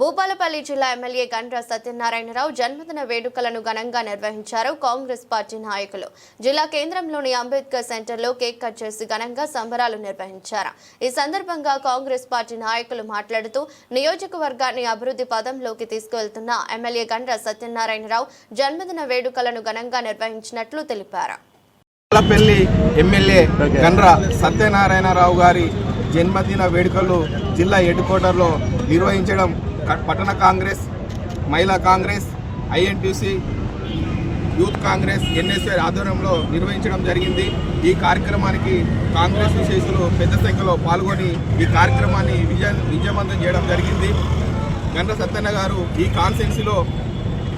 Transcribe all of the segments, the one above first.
భూపాలపల్లి జిల్లా ఎమ్మెల్యే గండ్ర సత్యనారాయణరావు జన్మదిన వేడుకలను ఘనంగా నిర్వహించారు కాంగ్రెస్ పార్టీ నాయకులు. జిల్లా కేంద్రంలోని అంబేద్కర్ సెంటర్లో కేక్ కట్ చేసి ఘనంగా సంబరాలు నిర్వహించారు. ఈ సందర్భంగా కాంగ్రెస్ పార్టీ నాయకులు మాట్లాడుతూ నియోజకవర్గాన్ని అభివృద్ధి పదంలోకి తీసుకువెళ్తున్న ఎమ్మెల్యే గండ్ర సత్యనారాయణరావు జన్మదిన వేడుకలను ఘనంగా నిర్వహించినట్లు తెలిపారు. పెళ్ళి ఎమ్మెల్యే గండ్ర సత్యనారాయణరావు గారి జన్మదిన వేడుకలు జిల్లా హెడ్ క్వార్టర్లో నిర్వహించడం పట్టణ కాంగ్రెస్ మహిళా కాంగ్రెస్ ఐఎన్టీసీ యూత్ కాంగ్రెస్ ఎన్ఎస్ఏ ఆధ్వర్యంలో నిర్వహించడం జరిగింది. ఈ కార్యక్రమానికి కాంగ్రెస్ విశేషులు పెద్ద సంఖ్యలో పాల్గొని ఈ కార్యక్రమాన్ని విజయ విజయవంతం చేయడం జరిగింది. గండ్ర సత్యన్న గారు ఈ కాన్సెన్సీలో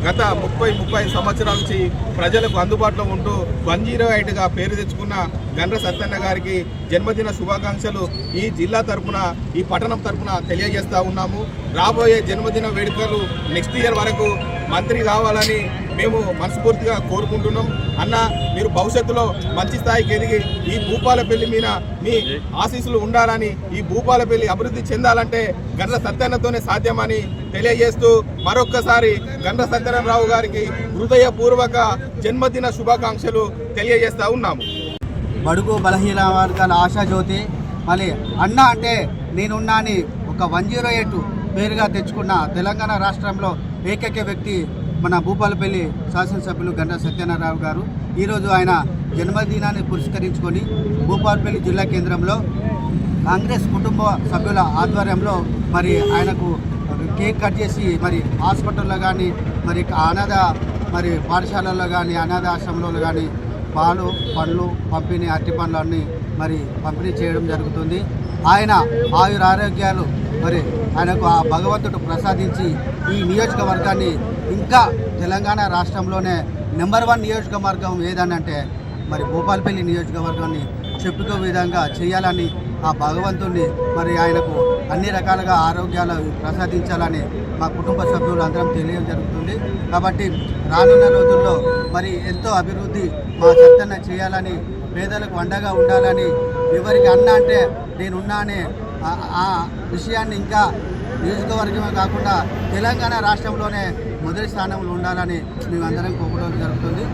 గత ముప్పై ముప్పై సంవత్సరాల నుంచి ప్రజలకు అందుబాటులో ఉంటూ వన్ జీరో ఎయిట్గా పేరు తెచ్చుకున్న గండ్ర సత్తన్న గారికి జన్మదిన శుభాకాంక్షలు ఈ జిల్లా తరఫున ఈ పట్టణం తరఫున తెలియజేస్తా ఉన్నాము. రాబోయే జన్మదిన వేడుకలు నెక్స్ట్ ఇయర్ వరకు మంత్రి కావాలని మేము మనస్ఫూర్తిగా కోరుకుంటున్నాం. అన్న మీరు భవిష్యత్తులో మంచి స్థాయికి ఎదిగి ఈ భూపాలపల్లి మీద మీ ఆశీస్సులు ఉండాలని ఈ భూపాలపల్లి అభివృద్ధి చెందాలంటే గండ్ర సత్యన్నతోనే సాధ్యమని తెలియజేస్తూ మరొక్కసారి గండ్ర సత్యనారావు గారికి హృదయపూర్వక జన్మదిన శుభాకాంక్షలు తెలియజేస్తా ఉన్నాము. బడుగు బలహీన వర్గాల ఆశాజ్యోతి మళ్ళీ అన్న అంటే నేనున్నా అని ఒక వన్ జీరో ఎయిట్ పేరుగా తెచ్చుకున్న తెలంగాణ రాష్ట్రంలో ఏకైక వ్యక్తి మన భూపాలపల్లి శాసనసభ్యులు గంటా సత్యనారాయణ గారు. ఈరోజు ఆయన జన్మదినాన్ని పురస్కరించుకొని భూపాలపల్లి జిల్లా కేంద్రంలో కాంగ్రెస్ కుటుంబ సభ్యుల ఆధ్వర్యంలో మరి ఆయనకు కేక్ కట్ చేసి మరి హాస్పిటల్లో కానీ మరి అనాథ మరి పాఠశాలల్లో కానీ అనాథ ఆశ్రమంలో కానీ పాలు పండ్లు పంపిణీ అరటి పండ్లు అన్నీ మరి పంపిణీ చేయడం జరుగుతుంది. ఆయన ఆయుర ఆరోగ్యాలు మరి ఆయనకు ఆ భగవంతుడు ప్రసాదించి ఈ నియోజకవర్గాన్ని ఇంకా తెలంగాణ రాష్ట్రంలోనే నెంబర్ వన్ నియోజకవర్గం ఏదనంటే మరి భూపాలపల్లి నియోజకవర్గాన్ని చెప్పుకో విధంగా చేయాలని ఆ భగవంతుడిని మరి ఆయనకు అన్ని రకాలుగా ఆరోగ్యాలు ప్రసాదించాలని మా కుటుంబ సభ్యులు అందరం తెలియడం జరుగుతుంది. కాబట్టి రానున్న రోజుల్లో మరి ఎంతో అభివృద్ధి మా చెత్తన చేయాలని పేదలకు అండగా ఉండాలని ఎవరికి అన్న అంటే నేనున్నా అనే ఆ విషయాన్ని ఇంకా నియోజకవర్గమే కాకుండా తెలంగాణ రాష్ట్రంలోనే మొదటి స్థానంలో ఉండాలని మేమందరం కోరుకోవడం జరుగుతుంది.